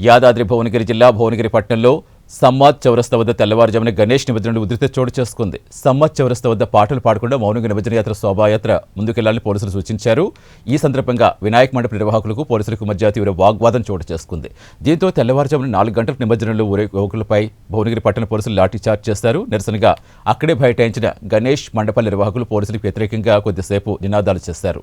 యాదాద్రి భువనగిరి జిల్లా భువనగిరి పట్టణంలో సమ్మాద్ చౌరస్తా వద్ద తెల్లవారుజామున గణేష్ నిమజ్జనం ఉధృత చోటు చేసుకుంది. సమ్మాద్ చౌరస్తా వద్ద పాటలు పాడకుండా మౌనంగా నిమజ్జన యాత్ర శోభాయాత్ర ముందుకెళ్ళాలని పోలీసులు సూచించారు. ఈ సందర్భంగా వినాయక మండప నిర్వాహకులకు పోలీసులకు మధ్య తీవ్ర వాగ్వాదం చోటు చేసుకుంది. దీంతో తెల్లవారుజామున నాలుగు గంటలకు నిమజ్జనంలో ఊరే యువకులపై భువనగిరి పట్టణ పోలీసులు లాఠీఛార్జ్ చేశారు నిరసనగా అక్కడే బైఠాయించిన గణేష్ మండపాల నిర్వాహకులు పోలీసులకు వ్యతిరేకంగా కొద్దిసేపు నినాదాలు చేశారు.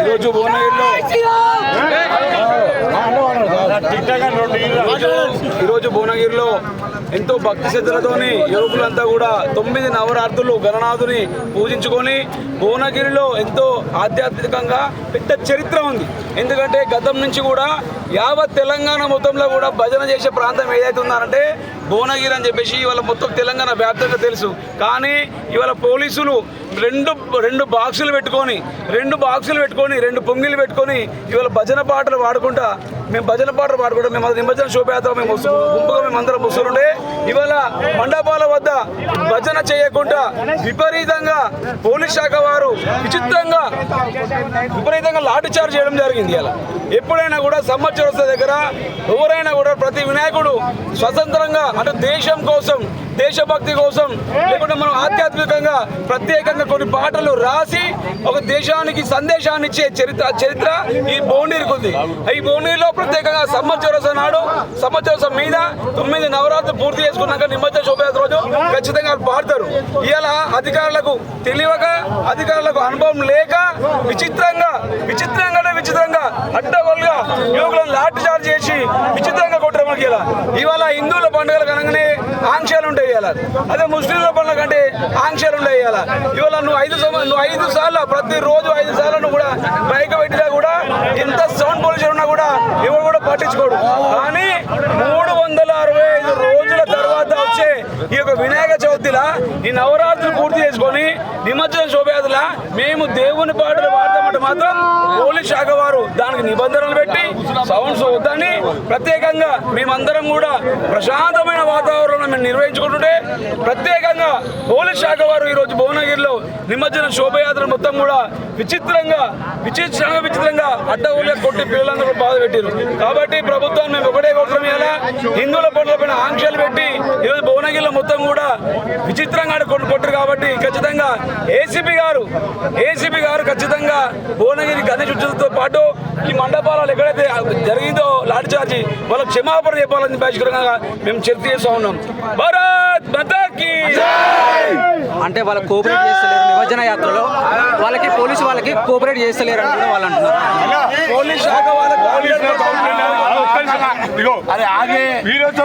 ఈరోజు భువనగిరిలో ఈరోజు భువనగిరిలో ఎంతో భక్తి శ్రద్ధలతోని యువకులంతా కూడా తొమ్మిది నవరాత్రులు గణనాథుని పూజించుకొని భువనగిరిలో ఎంతో ఆధ్యాత్మికంగా పెద్ద చరిత్ర ఉంది. ఎందుకంటే గతం నుంచి కూడా యావత్ తెలంగాణ మొత్తంలో కూడా భజన చేసే ప్రాంతం ఏదైతే ఉందంటే భువనగిరి అని చెప్పేసి ఇవాళ మొత్తం తెలంగాణ వ్యాప్తంగా తెలుసు. కానీ ఇవాళ పోలీసులు రెండు రెండు బాక్సులు పెట్టుకొని రెండు బాక్సులు పెట్టుకొని రెండు పొంగిలు పెట్టుకొని ఇవాళ భజన పాటలు పాడుకుంటా మేము భజన పాటలు పాడుకోవడం మేము నిమజ్జనం నిమజ్జన శోభయాత్ర మేము గుంపుగా మేము అందరం వస్తుండే ఇవాళ మండపాల వద్ద భజన చేయకుండా విపరీతంగా పోలీస్ శాఖ వారు విచిత్రంగా విపరీతంగా లాఠీ చార్జ్ చేయడం జరిగింది ఇలా ఎప్పుడైనా కూడా సమ్మర్ చౌరస్తా దగ్గర ఎవరైనా కూడా ప్రతి వినాయకుడు స్వతంత్రంగా అంటే దేశం కోసం దేశభక్తి కోసం లేకుంటే మనం ఆధ్యాత్మికంగా ప్రత్యేకంగా కొన్ని పాటలు రాసి ఒక దేశానికి సందేశాన్ని ఇచ్చే చరిత్ర చరిత్ర ఈ భువనగిరికి ఉంది. ఈ భువనగిరిలో ప్రత్యేకంగా సమ్మర్ చౌరస్తా నాడు సమ్మర్ చౌరస్తా మీద తొమ్మిది నవరాత్రులు పూర్తి చేసుకున్నాక నిమజ్జన శోభయాత్ర రోజు ఖచ్చితంగా పాడతారు. ఇలా అధికారులకు తెలియక అధికారులకు అనుభవం లేక విచిత్రంగా విచిత్రంగానే విచిత్రంగా అడ్డగోలుగా యువకులను లాఠీ చార్జ్ చేసి విచిత్రంగా కొట్టడం మనకి ఇలా. ఇవాళ హిందువుల ఉంటాయి అదే ముస్లింల పనుల కంటే ఆంక్షలు ఉంటాయి ఇవాళ. నువ్వు ఐదు నువ్వు ఐదు సార్లు ప్రతి రోజు ఐదు సార్లు నువ్వు కూడా బైక్ పెట్టినా కూడా ఎంత సౌండ్ పొల్యూషన్ ఉన్నా కూడా ఎవరు కూడా పట్టించుకోడు. కానీ మూడు వందల అరవై ఐదు రోజుల తర్వాత వచ్చే ఈ యొక్క వినాయక చవితిలా ఈ నవరాత్రులు పూర్తి చేసుకొని నిమజ్జన శోభయాత్రలా మేము దేవుని పాటలు మాత్రం పోలీస్ శాఖ వారు దానికి నిబంధనలు పెట్టి సౌండ్స్ వద్దని ప్రత్యేకంగా మేమందరం కూడా ప్రశాంతమైన వాతావరణం మేము నిర్వహించుకుంటుంటే ప్రత్యేకంగా పోలీస్ శాఖ వారు ఈరోజు భువనగిరిలో నిమజ్జన శోభయాత్ర మొత్తం కూడా విచిత్రంగా విచిత్రంగా విచిత్రంగా అడ్డగోలుగా కొట్టి పిల్లలందరూ బాధ పెట్టారు కాబట్టి ప్రభుత్వం మేము ఒకటే కోరుతున్నాం ఇలా హిందువుల పనుల పైన ఆంక్షలు పెట్టి భువనగిరిలో మొత్తం కూడా విచిత్రంగా కొట్టు కొట్టరు కాబట్టి ఖచ్చితంగా ఏసీపీ గారు ఏసీపీ గారు ఖచ్చితంగా భువనగిరి గణేష్ ఉత్సవంతో పాటు ఈ మండపాలలో ఎక్కడైతే జరిగిందో లాఠీ చార్జి వాళ్ళకి క్షమాపణ చెప్పాలని బహిష్కరంగా మేము చర్చ చేస్తూ ఉన్నాం భారత్ మాతాకి అంటే వాళ్ళకి కోఆపరేట్ చేస్తలేరు నిమజ్జన యాత్రలో వాళ్ళకి పోలీసు వాళ్ళకి కోఆపరేట్ చేస్తలేరు అని కూడా వాళ్ళు అంటున్నారు పోలీస్ శాఖ వాళ్ళకు అరే ఆగే